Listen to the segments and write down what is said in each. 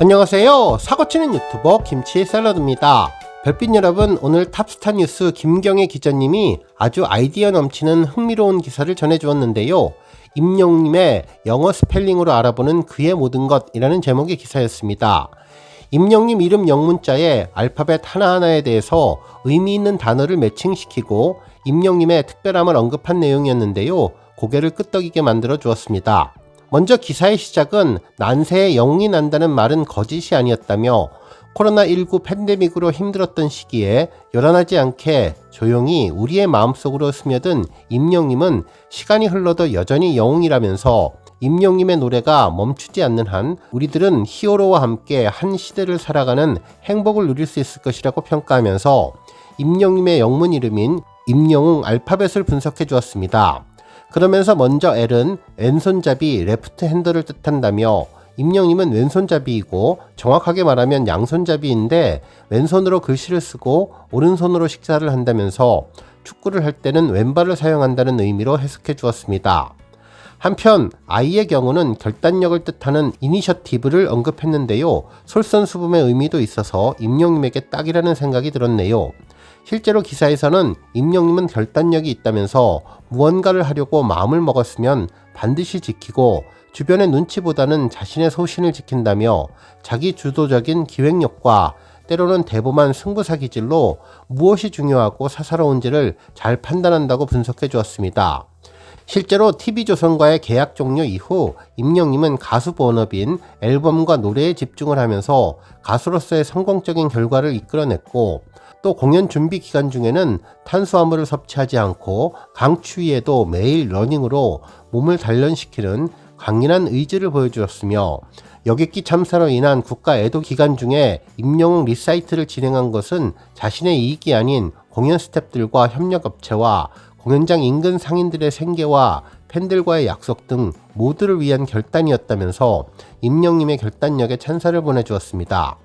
안녕하세요. 사고치는 유튜버 김치 샐러드입니다. 별빛 여러분, 오늘 탑스타 뉴스 김경애 기자님이 아주 아이디어 넘치는 흥미로운 기사를 전해주었는데요. 임영님의 영어 스펠링으로 알아보는 그의 모든 것이라는 제목의 기사였습니다. 임영님 이름 영문자에 알파벳 하나하나에 대해서 의미 있는 단어를 매칭시키고 임영님의 특별함을 언급한 내용이었는데요. 고개를 끄덕이게 만들어 주었습니다. 먼저 기사의 시작은 난세에 영웅이 난다는 말은 거짓이 아니었다며 코로나19 팬데믹으로 힘들었던 시기에 요란하지 않게 조용히 우리의 마음속으로 스며든 임영님은 시간이 흘러도 여전히 영웅이라면서 임영님의 노래가 멈추지 않는 한 우리들은 히어로와 함께 한 시대를 살아가는 행복을 누릴 수 있을 것이라고 평가하면서 임영님의 영문 이름인 임영웅 알파벳을 분석해 주었습니다. 그러면서 먼저 L은 왼손잡이 레프트 핸들을 뜻한다며 임영님은 왼손잡이이고 정확하게 말하면 양손잡이인데 왼손으로 글씨를 쓰고 오른손으로 식사를 한다면서 축구를 할 때는 왼발을 사용한다는 의미로 해석해 주었습니다. 한편 I의 경우는 결단력을 뜻하는 이니셔티브를 언급했는데요. 솔선수범의 의미도 있어서 임영님에게 딱이라는 생각이 들었네요. 실제로 기사에서는 임영님은 결단력이 있다면서 무언가를 하려고 마음을 먹었으면 반드시 지키고 주변의 눈치보다는 자신의 소신을 지킨다며 자기 주도적인 기획력과 때로는 대범한 승부사 기질로 무엇이 중요하고 사사로운지를 잘 판단한다고 분석해 주었습니다. 실제로 TV조선과의 계약 종료 이후 임영님은 가수 본업인 앨범과 노래에 집중을 하면서 가수로서의 성공적인 결과를 이끌어냈고 또 공연 준비 기간 중에는 탄수화물을 섭취하지 않고 강추위에도 매일 러닝으로 몸을 단련시키는 강인한 의지를 보여주었으며 여객기 참사로 인한 국가 애도 기간 중에 임영웅 리사이트를 진행한 것은 자신의 이익이 아닌 공연 스탭들과 협력업체와 공연장 인근 상인들의 생계와 팬들과의 약속 등 모두를 위한 결단이었다면서 임영님의 결단력에 찬사를 보내주었습니다.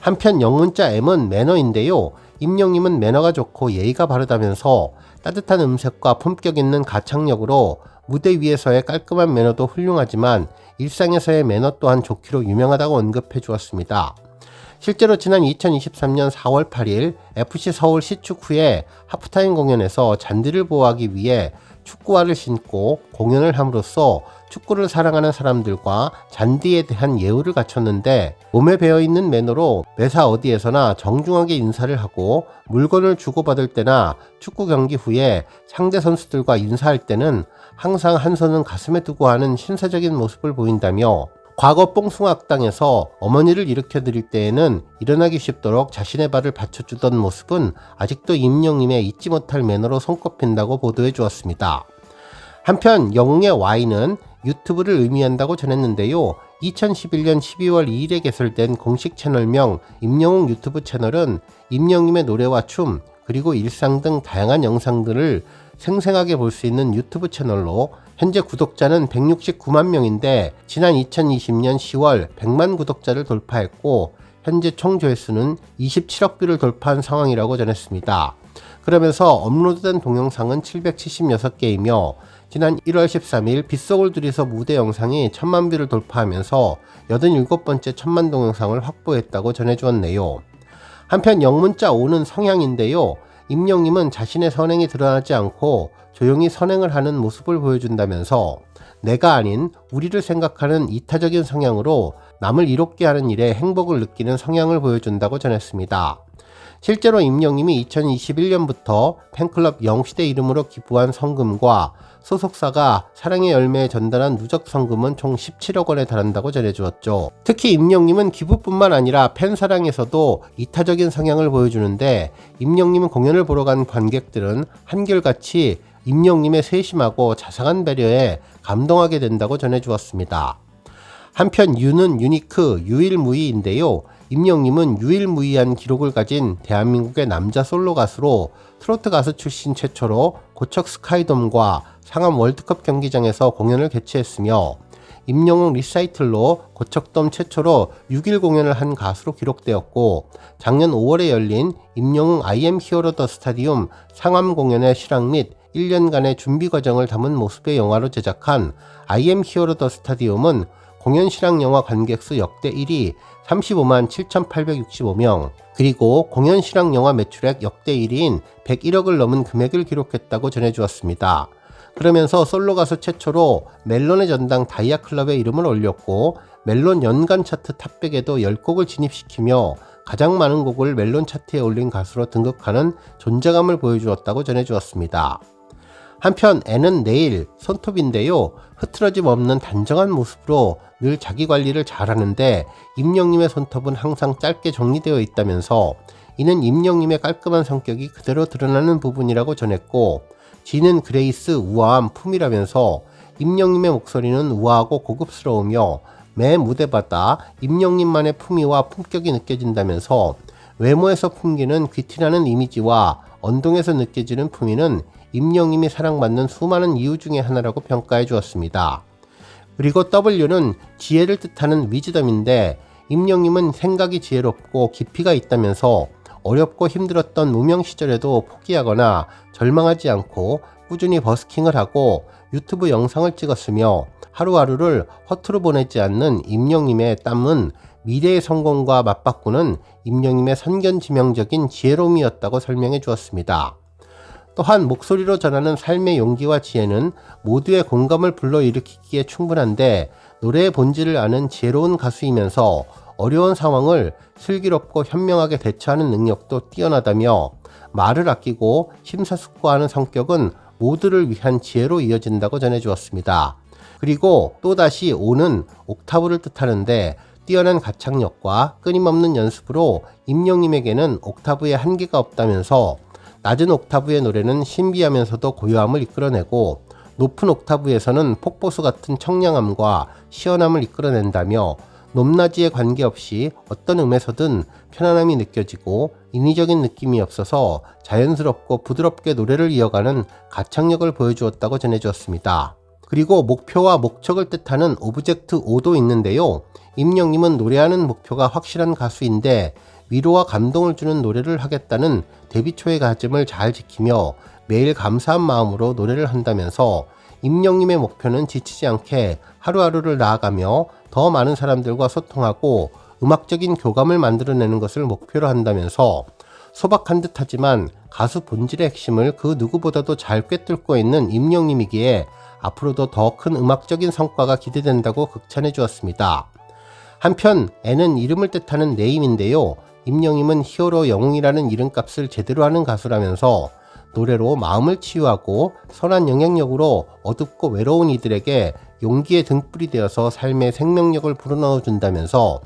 한편 영문자 M은 매너인데요. 임영님은 매너가 좋고 예의가 바르다면서 따뜻한 음색과 품격 있는 가창력으로 무대 위에서의 깔끔한 매너도 훌륭하지만 일상에서의 매너 또한 좋기로 유명하다고 언급해 주었습니다. 실제로 지난 2023년 4월 8일 FC 서울 시축 후에 하프타임 공연에서 잔디를 보호하기 위해 축구화를 신고 공연을 함으로써 축구를 사랑하는 사람들과 잔디에 대한 예우를 갖췄는데 몸에 배어 있는 매너로 매사 어디에서나 정중하게 인사를 하고 물건을 주고받을 때나 축구 경기 후에 상대 선수들과 인사할 때는 항상 한 손은 가슴에 두고 하는 신사적인 모습을 보인다며 과거 뽕숭악당에서 어머니를 일으켜 드릴 때에는 일어나기 쉽도록 자신의 발을 받쳐주던 모습은 아직도 임영님의 잊지 못할 매너로 손꼽힌다고 보도해 주었습니다. 한편 영웅의 Y는 유튜브를 의미한다고 전했는데요. 2011년 12월 2일에 개설된 공식 채널명 임영웅 유튜브 채널은 임영님의 노래와 춤 그리고 일상 등 다양한 영상들을 생생하게 볼 수 있는 유튜브 채널로 현재 구독자는 169만 명인데 지난 2020년 10월 100만 구독자를 돌파했고 현재 총 조회수는 27억 뷰를 돌파한 상황이라고 전했습니다. 그러면서 업로드된 동영상은 776개이며 지난 1월 13일 빗속을 들이서 무대 영상이 천만 뷰를 돌파하면서 87번째 천만 동영상을 확보했다고 전해주었네요. 한편 영문자 5는 성향인데요. 임영님은 자신의 선행이 드러나지 않고 조용히 선행을 하는 모습을 보여준다면서 내가 아닌 우리를 생각하는 이타적인 성향으로 남을 이롭게 하는 일에 행복을 느끼는 성향을 보여준다고 전했습니다. 실제로 임영님이 2021년부터 팬클럽 영시대 이름으로 기부한 성금과 소속사가 사랑의 열매에 전달한 누적 성금은 총 17억 원에 달한다고 전해주었죠. 특히 임영님은 기부뿐만 아니라 팬 사랑에서도 이타적인 성향을 보여주는데 임영님은 공연을 보러 간 관객들은 한결같이 임영님의 세심하고 자상한 배려에 감동하게 된다고 전해주었습니다. 한편 유는 유니크 유일무이인데요. 임영님은 유일무이한 기록을 가진 대한민국의 남자 솔로 가수로 트로트 가수 출신 최초로 고척 스카이돔과 상암 월드컵 경기장에서 공연을 개최했으며 임영웅 리사이틀로 고척돔 최초로 6일 공연을 한 가수로 기록되었고 작년 5월에 열린 임영웅 IM 히어로 더 스타디움 상암 공연의 실황 및 1년간의 준비 과정을 담은 모습의 영화로 제작한 IM 히어로 더 스타디움은 공연 실황 영화 관객 수 역대 1위 35만 7,865명, 그리고 공연 실황 영화 매출액 역대 1위인 101억을 넘은 금액을 기록했다고 전해주었습니다. 그러면서 솔로 가수 최초로 멜론의 전당 다이아 클럽에 이름을 올렸고 멜론 연간 차트 탑백에도 10곡을 진입시키며 가장 많은 곡을 멜론 차트에 올린 가수로 등극하는 존재감을 보여주었다고 전해주었습니다. 한편 애는 내일 손톱인데요. 흐트러짐 없는 단정한 모습으로 늘 자기 관리를 잘하는데 임영님의 손톱은 항상 짧게 정리되어 있다면서 이는 임영님의 깔끔한 성격이 그대로 드러나는 부분이라고 전했고 지는 그레이스 우아함 품이라면서 임영님의 목소리는 우아하고 고급스러우며 매 무대마다 임영님만의 품위와 품격이 느껴진다면서 외모에서 풍기는 귀티나는 이미지와 언동에서 느껴지는 품위는 임영님이 사랑받는 수많은 이유 중의 하나라고 평가해 주었습니다. 그리고 W는 지혜를 뜻하는 위즈덤인데 임영님은 생각이 지혜롭고 깊이가 있다면서 어렵고 힘들었던 무명 시절에도 포기하거나 절망하지 않고 꾸준히 버스킹을 하고 유튜브 영상을 찍었으며 하루하루를 허투루 보내지 않는 임영님의 땀은 미래의 성공과 맞바꾸는 임영님의 선견지명적인 지혜로움이었다고 설명해 주었습니다. 또한 목소리로 전하는 삶의 용기와 지혜는 모두의 공감을 불러일으키기에 충분한데 노래의 본질을 아는 지혜로운 가수이면서 어려운 상황을 슬기롭고 현명하게 대처하는 능력도 뛰어나다며 말을 아끼고 심사숙고하는 성격은 모두를 위한 지혜로 이어진다고 전해주었습니다. 그리고 또다시 오는 옥타브를 뜻하는데 뛰어난 가창력과 끊임없는 연습으로 임영님에게는 옥타브의 한계가 없다면서 낮은 옥타브의 노래는 신비하면서도 고요함을 이끌어내고 높은 옥타브에서는 폭포수 같은 청량함과 시원함을 이끌어낸다며 높낮이에 관계없이 어떤 음에서든 편안함이 느껴지고 인위적인 느낌이 없어서 자연스럽고 부드럽게 노래를 이어가는 가창력을 보여주었다고 전해주었습니다. 그리고 목표와 목적을 뜻하는 오브젝트 5도 있는데요. 임영님은 노래하는 목표가 확실한 가수인데 위로와 감동을 주는 노래를 하겠다는 데뷔 초의 가짐을 잘 지키며 매일 감사한 마음으로 노래를 한다면서 임영님의 목표는 지치지 않게 하루하루를 나아가며 더 많은 사람들과 소통하고 음악적인 교감을 만들어내는 것을 목표로 한다면서 소박한 듯 하지만 가수 본질의 핵심을 그 누구보다도 잘 꿰뚫고 있는 임영님이기에 앞으로도 더 큰 음악적인 성과가 기대된다고 극찬해 주었습니다. 한편 애는 이름을 뜻하는 네임인데요. 임영임은 히어로 영웅이라는 이름값을 제대로 하는 가수라면서 노래로 마음을 치유하고 선한 영향력으로 어둡고 외로운 이들에게 용기의 등불이 되어서 삶의 생명력을 불어넣어 준다면서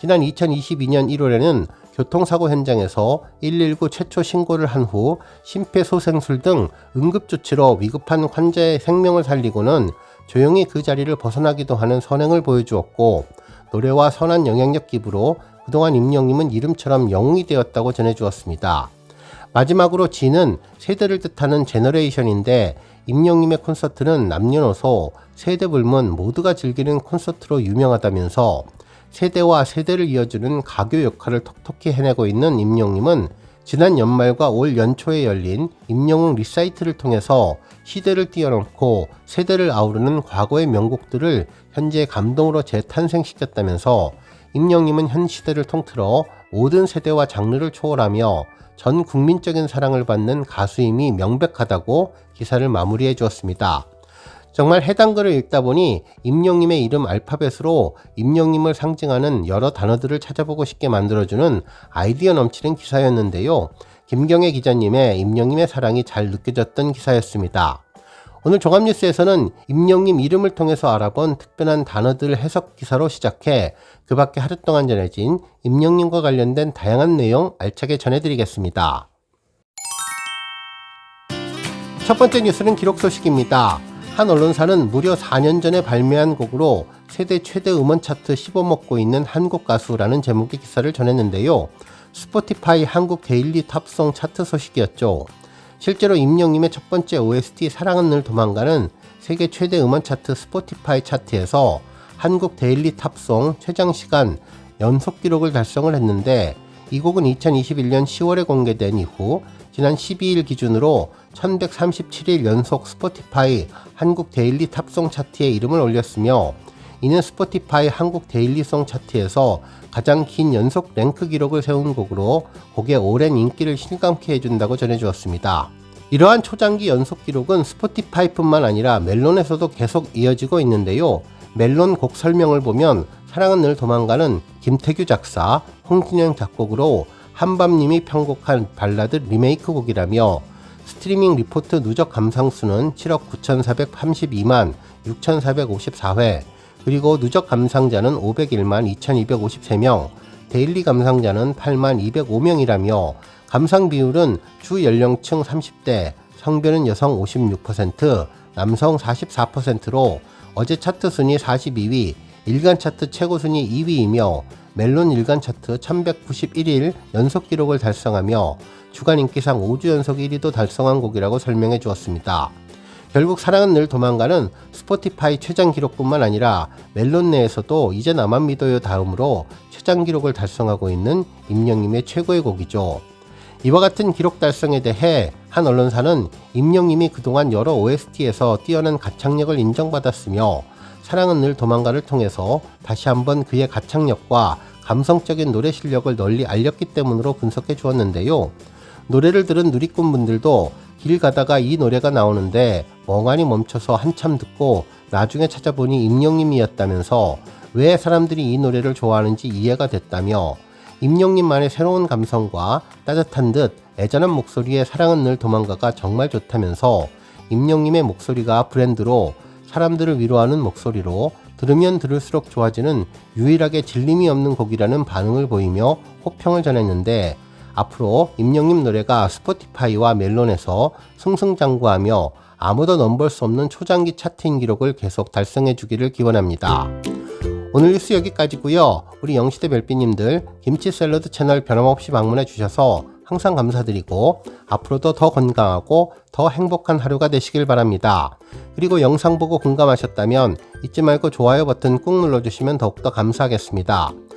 지난 2022년 1월에는 교통사고 현장에서 119 최초 신고를 한 후 심폐소생술 등 응급조치로 위급한 환자의 생명을 살리고는 조용히 그 자리를 벗어나기도 하는 선행을 보여주었고 노래와 선한 영향력 기부로 그동안 임영님은 이름처럼 영웅이 되었다고 전해주었습니다. 마지막으로 지는 세대를 뜻하는 제너레이션인데 임영님의 콘서트는 남녀노소, 세대 불문 모두가 즐기는 콘서트로 유명하다면서 세대와 세대를 이어주는 가교 역할을 톡톡히 해내고 있는 임영님은 지난 연말과 올 연초에 열린 임영웅 리사이트를 통해서 시대를 뛰어넘고 세대를 아우르는 과거의 명곡들을 현재 감동으로 재탄생시켰다면서 임영님은 현 시대를 통틀어 모든 세대와 장르를 초월하며 전 국민적인 사랑을 받는 가수임이 명백하다고 기사를 마무리해 주었습니다. 정말 해당 글을 읽다 보니 임영님의 이름 알파벳으로 임영님을 상징하는 여러 단어들을 찾아보고 싶게 만들어주는 아이디어 넘치는 기사였는데요. 김경애 기자님의 임영님의 사랑이 잘 느껴졌던 기사였습니다. 오늘 종합뉴스에서는 임영님 이름을 통해서 알아본 특별한 단어들 해석 기사로 시작해 그 밖에 하루 동안 전해진 임영님과 관련된 다양한 내용 알차게 전해드리겠습니다. 첫 번째 뉴스는 기록 소식입니다. 한 언론사는 무려 4년 전에 발매한 곡으로 세대 최대 음원 차트 씹어먹고 있는 한국 가수라는 제목의 기사를 전했는데요. 스포티파이 한국 데일리 탑송 차트 소식이었죠. 실제로 임영님의 첫 번째 OST 사랑은 늘 도망가는 세계 최대 음원 차트 스포티파이 차트에서 한국 데일리 탑송 최장 시간 연속 기록을 달성을 했는데 이 곡은 2021년 10월에 공개된 이후 지난 12일 기준으로 1137일 연속 스포티파이 한국 데일리 탑송 차트에 이름을 올렸으며 이는 스포티파이 한국 데일리송 차트에서 가장 긴 연속 랭크 기록을 세운 곡으로 곡의 오랜 인기를 실감케 해준다고 전해주었습니다. 이러한 초장기 연속 기록은 스포티파이뿐만 아니라 멜론에서도 계속 이어지고 있는데요. 멜론 곡 설명을 보면 사랑은 늘 도망가는 김태규 작사, 홍진영 작곡으로 한밤님이 편곡한 발라드 리메이크 곡이라며 스트리밍 리포트 누적 감상수는 7억 9,432만 6,454회, 그리고 누적 감상자는 501만 2,253명, 데일리 감상자는 8만 205명이라며 감상 비율은 주 연령층 30대, 성별은 여성 56%, 남성 44%로 어제 차트 순위 42위, 일간 차트 최고 순위 2위이며 멜론 일간 차트 1191일 연속 기록을 달성하며 주간 인기상 5주 연속 1위도 달성한 곡이라고 설명해 주었습니다. 결국 사랑은 늘 도망가는 스포티파이 최장 기록뿐만 아니라 멜론 내에서도 이제 나만 믿어요 다음으로 최장 기록을 달성하고 있는 임영님의 최고의 곡이죠. 이와 같은 기록 달성에 대해 한 언론사는 임영님이 그동안 여러 OST에서 뛰어난 가창력을 인정받았으며 사랑은 늘 도망가를 통해서 다시 한번 그의 가창력과 감성적인 노래 실력을 널리 알렸기 때문으로 분석해 주었는데요. 노래를 들은 누리꾼 분들도 길 가다가 이 노래가 나오는데 멍하니 멈춰서 한참 듣고 나중에 찾아보니 임영님이었다면서 왜 사람들이 이 노래를 좋아하는지 이해가 됐다며 임영님만의 새로운 감성과 따뜻한 듯 애잔한 목소리의 사랑은 늘 도망가가 정말 좋다면서 임영님의 목소리가 브랜드로 사람들을 위로하는 목소리로 들으면 들을수록 좋아지는 유일하게 질림이 없는 곡이라는 반응을 보이며 호평을 전했는데 앞으로 임영님 노래가 스포티파이와 멜론에서 승승장구하며 아무도 넘볼 수 없는 초장기 차트인 기록을 계속 달성해 주기를 기원합니다. 오늘 뉴스 여기까지고요. 우리 영시대 별비님들 김치 샐러드 채널 변함없이 방문해 주셔서 항상 감사드리고 앞으로도 더 건강하고 더 행복한 하루가 되시길 바랍니다. 그리고 영상 보고 공감하셨다면 잊지 말고 좋아요 버튼 꾹 눌러주시면 더욱더 감사하겠습니다.